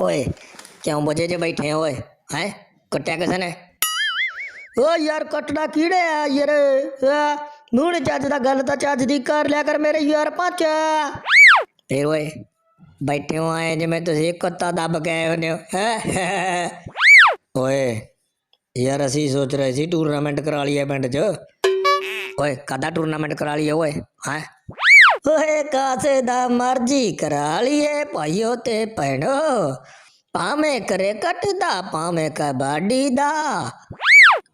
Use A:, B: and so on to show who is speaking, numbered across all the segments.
A: ਓਏ ਕਿਉਂ ਬੁਝੇ ਜੇ ਬੈਠੇ ਹੋ ਓਏ ਹੈ ਕੁੱਟਿਆ ਕਿਸੇ ਨੇ ਓ ਯਾਰ ਕੱਟਣਾ ਕੀੜੇ ਆ ਯਾਰ ਆ, ਚੱਜ ਦਾ ਗੱਲ ਤਾਂ ਚੱਜ ਦੀ ਕਰ ਲਿਆ ਕਰ ਮੇਰੇ ਯਾਰ ਪਾਚਾ ਫੇਰ ਓਏ ਬੈਠੇ ਹੋ ਆਏ ਜਿਵੇਂ ਤੁਸੀਂ ਕੁੱਤਾ ਦੱਬ ਕੇ ਹੁੰਦੇ ਹੋ ਹੈਂ? ਓਏ ਯਾਰ ਅਸੀਂ ਸੋਚ ਰਹੇ ਸੀ ਟੂਰਨਾਮੈਂਟ ਕਰਾ ਲਈਏ ਪਿੰਡ 'ਚ ਓਏ ਕਦਾ ਟੂਰਨਾਮੈਂਟ ਕਰਾ ਲਈਏ ਓਏ ਹੈ ਓਏ ਕਾਸੇ ਦਾ ਮਰਜ਼ੀ ਕਰਾ ਲਈਏ ਭਾਈਓ ਤੇ ਭੈਣੋ। ਭਾਵੇਂ ਕ੍ਰਿਕਟ ਦਾ ਭਾਵੇਂ ਕਬੱਡੀ ਦਾ।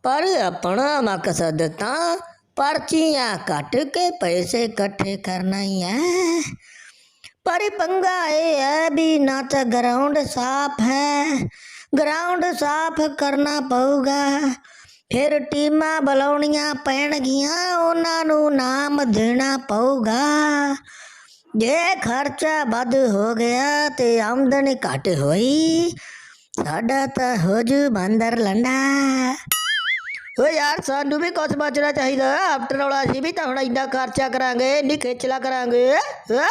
A: ਪਰ ਆਪਣਾ ਮਕਸਦ ਤਾਂ ਪਰਚੀਆਂ ਕੱਟ ਕੇ ਪੈਸੇ ਇਕੱਠੇ ਕਰਨਾ ਹੀ ਹੈ ਪਰ ਪੰਗਾ ਇਹ ਹੈ ਵੀ ਨਾ ਤਾਂ ਗਰਾਊਂਡ ਸਾਫ਼ ਹੈ। ਗਰਾਊਂਡ ਸਾਫ਼ ਕਰਨਾ ਪਊਗਾ। ਫਿਰ ਟੀਮਾਂ ਬੁਲਾਉਣੀਆਂ ਪੈਣਗੀਆਂ, ਉਹਨਾਂ ਨੂੰ ਨਾਮ ਦੇਣਾ ਪਊਗਾ। ਜੇ ਖਰਚਾ ਵੱਧ ਹੋ ਗਿਆ ਤੇ ਆਮਦਨੀ ਘੱਟ ਹੋਈ, ਸਾਡਾ ਤਾਂ ਹੋ ਜੂ ਬੰਦਰ ਲੰਡਾ। ਓ ਯਾਰ, ਸਾਨੂੰ ਵੀ ਕੁਝ ਬਚਣਾ ਚਾਹੀਦਾ। ਆਫਟਰ ਆਲ ਅਸੀਂ ਵੀ ਤਾਂ ਹੁਣ ਇੰਨਾ ਖਰਚਾ ਕਰਾਂਗੇ, ਇੰਨੀ ਖੇਚਲਾ ਕਰਾਂਗੇ, ਹੈਂ?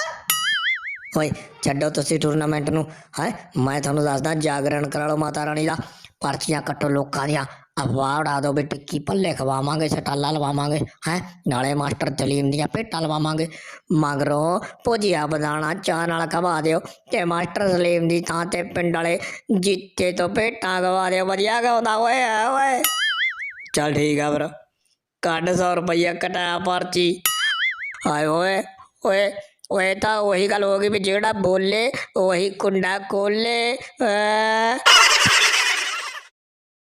A: ਓਏ, ਛੱਡੋ ਤੁਸੀਂ ਟੂਰਨਾਮੈਂਟ ਨੂੰ। ਹੈ? ਮੈਂ ਤੁਹਾਨੂੰ ਦੱਸਦਾ, ਜਾਗਰਣ ਕਰਾ ਲਓ ਮਾਤਾ ਰਾਣੀ ਦਾ। ਪਰਚੀਆਂ ਕੱਟੋ ਲੋਕਾਂ ਦੀਆਂ। ਅਫਵਾਹ ਉਡਾ ਦਿਓ ਵੀ ਟਿੱਕੀ ਪੱਲੇ ਖਵਾਵਾਂਗੇ ਛਟਾਲਾ ਲਵਾਵਾਂਗੇ, ਹੈ? ਨਾਲੇ ਮਾਸਟਰ ਜਲੀਮ ਦੀਆਂ ਭੇਟਾਂ ਲਵਾਵਾਂਗੇ। ਮਗਰੋਂ ਭੁਜੀਆ ਬਦਾਣਾ ਚਾਹ ਨਾਲ ਖਵਾ ਦਿਓ ਤੇ ਮਾਸਟਰ ਸਲੀਮ ਦੀ ਥਾਂ ਤੇ ਪਿੰਡ ਵਾਲੇ ਜੀਤੇ ਤੋਂ ਭੇਟਾਂ ਖਵਾ ਦਿਓ। ਵਧੀਆ ਗਾਉਂਦਾ, ਓਏ ਆ ਓਏ। ਚੱਲ ਠੀਕ ਆ ਫਿਰ। ਕੱਢ 100 ਰੁਪਈਆ ਕਟਾ ਪਰਚੀ। ਹਾਏ ਓਏ ਓਏ ਓਏ, ਤਾਂ ਉਹੀ ਗੱਲ ਹੋ ਗਈ ਵੀ ਜਿਹੜਾ ਬੋਲੇ, ਉਹੀ ਕੁੰਡਾ ਖੋਲੇ